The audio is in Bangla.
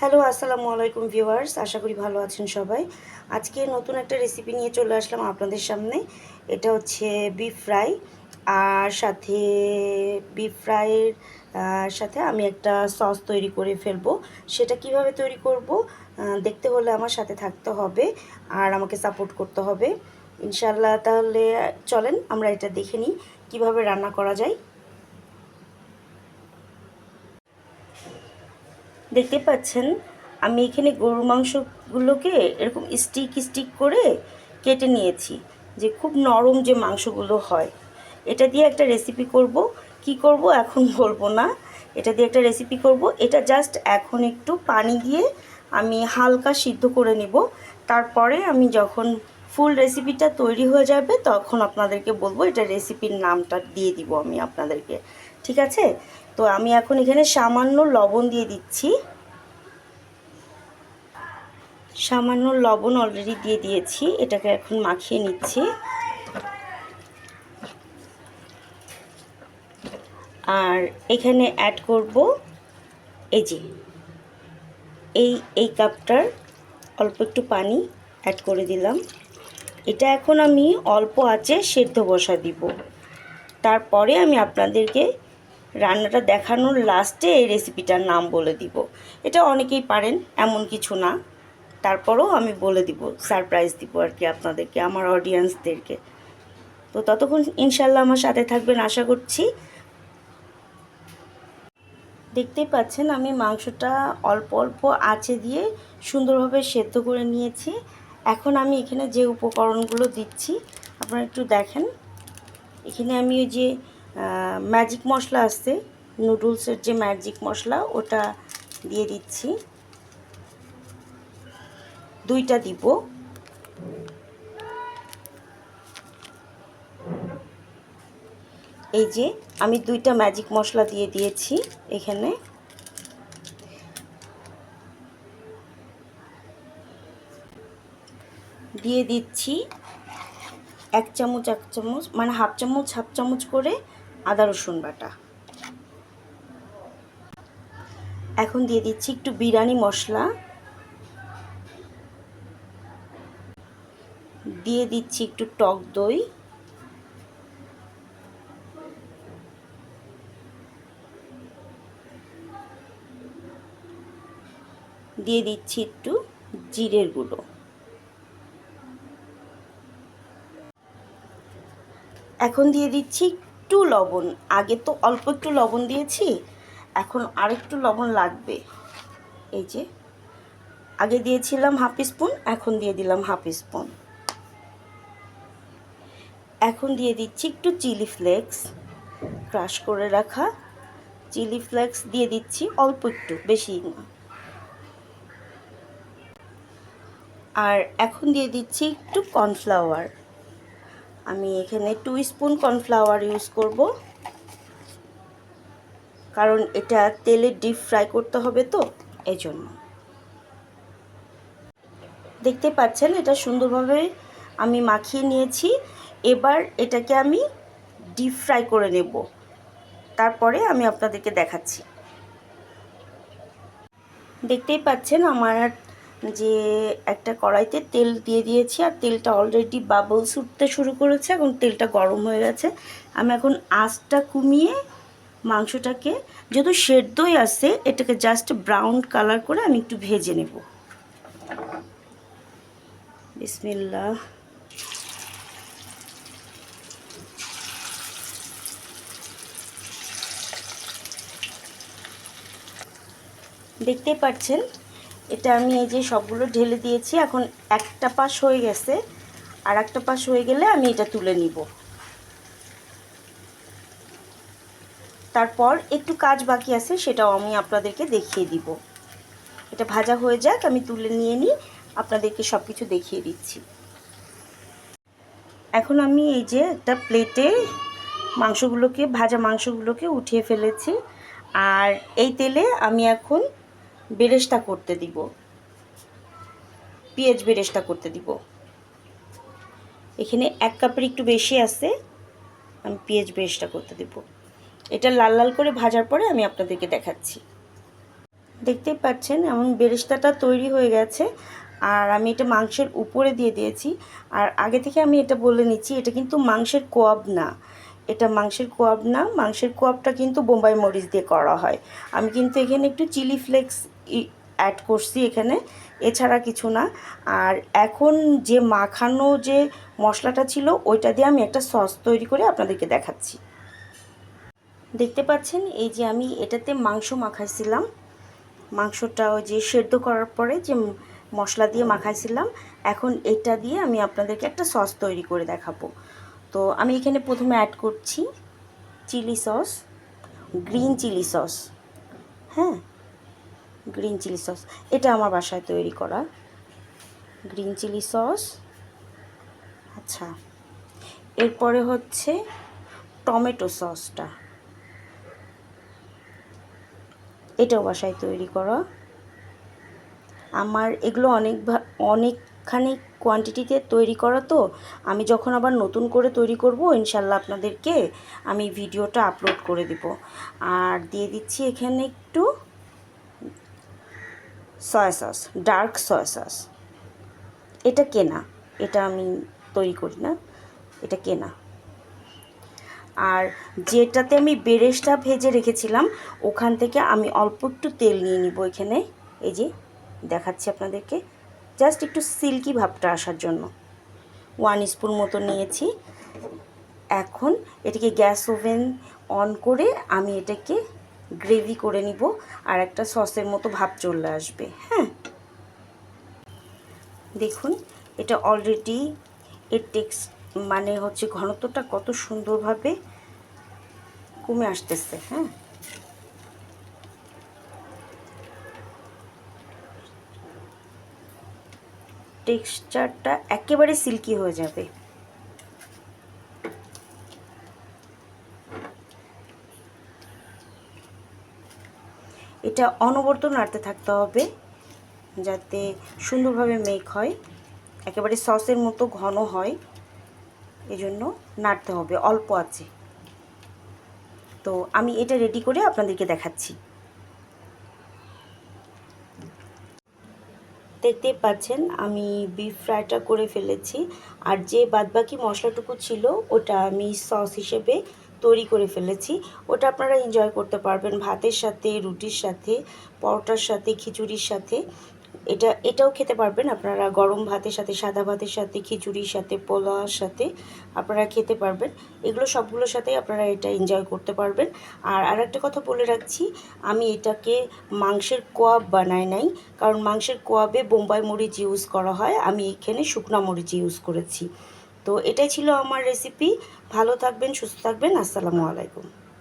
হ্যালো আসসালামু আলাইকুম ভিউয়ার্স আশা করি ভালো আছেন সবাই। আজকে নতুন একটা রেসিপি নিয়ে চলে আসলাম আপনাদের সামনে। এটা হচ্ছে বিফ ফ্রাই আর সাথে বিফ ফ্রাইয়ের সাথে আমি একটা সস তৈরি করে ফেলব। সেটা কীভাবে তৈরি করব? দেখতে হলে আমার সাথে থাকতে হবে, আর আমাকে সাপোর্ট করতে হবে। ইনশাল্লাহ তাহলে চলেন, আমরা এটা দেখে নিই, কীভাবে রান্না করা যায়। দেখতে পাচ্ছেন, আমি এখানে গরুর মাংসগুলোকে এরকম স্টিক স্টিক করে কেটে নিয়েছি, যে খুব নরম যে মাংসগুলো হয়। এটা দিয়ে একটা রেসিপি করব। কি করব এখন বলব না। এটা দিয়ে একটা রেসিপি করব। এটা জাস্ট এখন একটু পানি দিয়ে আমি হালকা সিদ্ধ করে নিব। তারপরে আমি যখন ফুল রেসিপিটা তৈরি হয়ে যাবে, তখন আপনাদেরকে বলব এটা রেসিপির নামটা দিয়ে দিব আমি আপনাদেরকে। ঠিক আছে? তো আমি এখন এখানে সামান্য লবণ দিয়ে দিচ্ছি। সামান্য লবণ অলরেডি দিয়ে দিয়েছি, এটাকে এখন মাখিয়ে নিচ্ছি। আর এখানে অ্যাড করব এই যে, এই এই কাপটার অল্প একটু পানি অ্যাড করে দিলাম। এটা এখন আমি অল্প আঁচে সেদ্ধ বসা দিব। তারপরে আমি আপনাদেরকে রান্নাটা দেখানোর লাস্টে এই রেসিপিটার নাম বলে দিব। এটা অনেকেই পারেন, এমন কিছু না। তারপরেও আমি বলে দিব সারপ্রাইজ দিব আর কি আপনাদেরকে, আমার অডিয়েন্সদেরকে তো ততক্ষণ ইনশাল্লাহ আমার সাথে থাকবেন, আশা করছি। দেখতেই পাচ্ছেন, আমি মাংসটা অল্প অল্প আঁচে দিয়ে সুন্দরভাবে সেদ্ধ করে নিয়েছি। এখন আমি এখানে যে উপকরণগুলো দিচ্ছি, আপনারা একটু দেখেন। এখানে আমি ওই যে ম্যাজিক মশলা আছে। নুডলসের যে ম্যাজিক মশলা, ওটা দিয়ে দিচ্ছি। দুইটা দিব। এই যে, আমি দুইটা ম্যাজিক মশলা দিয়ে দিয়েছি এখানে। দিয়ে দিচ্ছি এক চামচ এক চামচ মানে হাফ চামচ হাফ চামচ করে আদা, রসুন বাটা। এখন দিয়ে দিচ্ছি একটু বিরিয়ানি মশলা। দিয়ে দিচ্ছি একটু টক দই। দিয়ে দিচ্ছি একটু জিরের গুঁড়ো। এখন দিয়ে দিচ্ছি একটু লবণ। আগে তো অল্প একটু লবণ দিয়েছি, এখন আরেকটু লবণ লাগবে। এই যে, আগে দিয়েছিলাম হাফ স্পুন, এখন দিয়ে দিলাম হাফ স্পুন। এখন দিয়ে দিচ্ছি একটু চিলি ফ্লেক্স, ক্রাশ করে রাখা চিলি ফ্লেক্স, দিয়ে দিচ্ছি অল্প একটু, বেশি না। আর এখন দিয়ে দিচ্ছি একটু কর্নফ্লাওয়ার। আমি এখানে টু স্পুন কর্নফ্লাওয়ার ইউজ করব। কারণ এটা তেলে ডিপ ফ্রাই করতে হবে তো এই জন্য দেখতে পাচ্ছেন, এটা সুন্দরভাবে আমি মাখিয়ে নিয়েছি। এবার এটাকে আমি ডিপ ফ্রাই করে নেব। তারপরে আমি আপনাদেরকে দেখাচ্ছি। দেখতেই পাচ্ছেন, আমার যে একটা কড়াইতে তেল দিয়ে দিয়েছি আর তেলটা অলরেডি বাবলস উঠতে শুরু করেছে এবং তেলটা গরম হয়ে গেছে। আমি এখন আঁচটা কমিয়ে মাংসটাকে, যেহেতু সেদ্ধই আছে, এটাকে জাস্ট ব্রাউন কালার করে আমি একটু ভেজে নেব। বিসমিল্লা দেখতেই পাচ্ছেন এটা আমি এই যে সবগুলো ঢেলে দিয়েছি, এখন একটা পাশ হয়ে গেছে। আর একটা পাশ হয়ে গেলে আমি এটা তুলে নিব। তারপর একটু কাজ বাকি আছে, সেটাও আমি আপনাদেরকে দেখিয়ে দিব। এটা ভাজা হয়ে যাক, আমি তুলে নিয়ে নিই, আপনাদেরকে সব কিছু দেখিয়ে দিচ্ছি। এখন আমি এই যে একটা প্লেটে মাংসগুলোকে, ভাজা মাংসগুলোকে উঠিয়ে ফেলেছি। আর এই তেলে আমি এখন বেরেস্তা করতে দিব। পেঁয়াজ বেরেস্তা করতে দিব। এখানে এক কাপের একটু বেশি আছে, আমি পেঁয়াজ বেরেস্তা করতে দেব। এটা লাল লাল করে ভাজার পরে আমি আপনাদেরকে দেখাচ্ছি। দেখতেই পাচ্ছেন, এমন বেরেস্তাটা তৈরি হয়ে গেছে, আর আমি এটা মাংসের উপরে দিয়ে দিয়েছি। আর আগে থেকে আমি এটা বলে নিচ্ছি, এটা কিন্তু মাংসের কোয়াব না। এটা মাংসের কোয়াব না, মাংসের কোয়াবটা কিন্তু বোম্বাই মরিচ দিয়ে করা হয়। আমি কিন্তু এখানে একটু চিলি ফ্লেক্স অ্যাড করছি এখানে। এছাড়া কিছু না। আর এখন যে মাখানো যে মশলাটা ছিল, ওইটা দিয়ে আমি একটা সস তৈরি করে আপনাদেরকে দেখাচ্ছি। দেখতে পাচ্ছেন, এই যে আমি এটাতে মাংস মাখাইছিলাম। মাংসটা ওই যে সেদ্ধ করার পরে যে মশলা দিয়ে মাখাইছিলাম, এখন এটা দিয়ে আমি আপনাদেরকে একটা সস তৈরি করে দেখাবো। তো আমি এখানে প্রথমে অ্যাড করছি chilli sauce green chilli sauce হ্যাঁ? Green chilli sauce. এটা আমার বাসায় তৈরি করা। Green chilli sauce. আচ্ছা। এরপরে হচ্ছে টমেটো সসটা। এটাও বাসায় তৈরি করা। আমার এগুলো অনেক অনেকখানি কোয়ান্টিটিতে তৈরি করা তো। আমি যখন আবার নতুন করে তৈরি করব, ইনশাল্লাহ আপনাদেরকে আমি ভিডিওটা আপলোড করে দিব। আর দিয়ে দিচ্ছি এখানে একটু soya sauce dark soya sauce এটা কেনা, এটা আমি তৈরি করি না, এটা কেনা। আর যেটাতে আমি বেরেস্তা ভেজে রেখেছিলাম, ওখান থেকে আমি অল্প একটু তেল নিয়ে নিব এখানে। এই যে, দেখাচ্ছি আপনাদেরকে। জাস্ট একটু সিল্কি ভাবটা আসার জন্য। ওয়ান স্পুন মতো নিয়েছি। এখন এটাকে গ্যাস ওভেন অন করে আমি এটাকে গ্রেভি করে নিব, আর একটা সসের মতো ভাব চলে আসবে হ্যাঁ? দেখুন, এটা অলরেডি এর টেক্স মানে হচ্ছে ঘনত্বটা কত সুন্দরভাবে কমে আসতেছে হ্যাঁ? টেক্সচারটা একেবারে সিল্কি হয়ে যাবে। এটা অনবরত নাড়তে থাকতে হবে যাতে সুন্দরভাবে মেক হয়। একেবারে সসের মতো ঘন হয়। এজন্য নাড়তে হবে, অল্প আছে। তো আমি এটা রেডি করে আপনাদেরকে দেখাচ্ছি। দেখতে পাচ্ছেন, আমি বিফ ফ্রাইটা করে ফেলেছি। আর যে বাদবাকি মশলাটুকু ছিল, ওটা আমি সস হিসেবে তৈরি করে ফেলেছি। ওটা আপনারা এনজয় করতে পারবেন ভাতের সাথে, রুটির সাথে, পরোটার সাথে, খিচুড়ির সাথে। এটা, এটাও খেতে পারবেন আপনারা গরম ভাতের সাথে, সাদা ভাতের সাথে, খিচুড়ির সাথে, পোলাওয়ার সাথে আপনারা খেতে পারবেন। এগুলো সবগুলোর সাথে আপনারা এটা এনজয় করতে পারবেন। আর আরেকটা কথা বলে রাখছি, আমি এটাকে মাংসের কোয়াব বানাই নাই, কারণ মাংসের কোয়াবে বোম্বাই মরিচ ইউজ করা হয়। আমি এখানে শুকনা মরিচ ইউজ করেছি। তো এটাই ছিল আমার রেসিপি ভালো থাকবেন সুস্থ থাকবেন। আসসালামু আলাইকুম।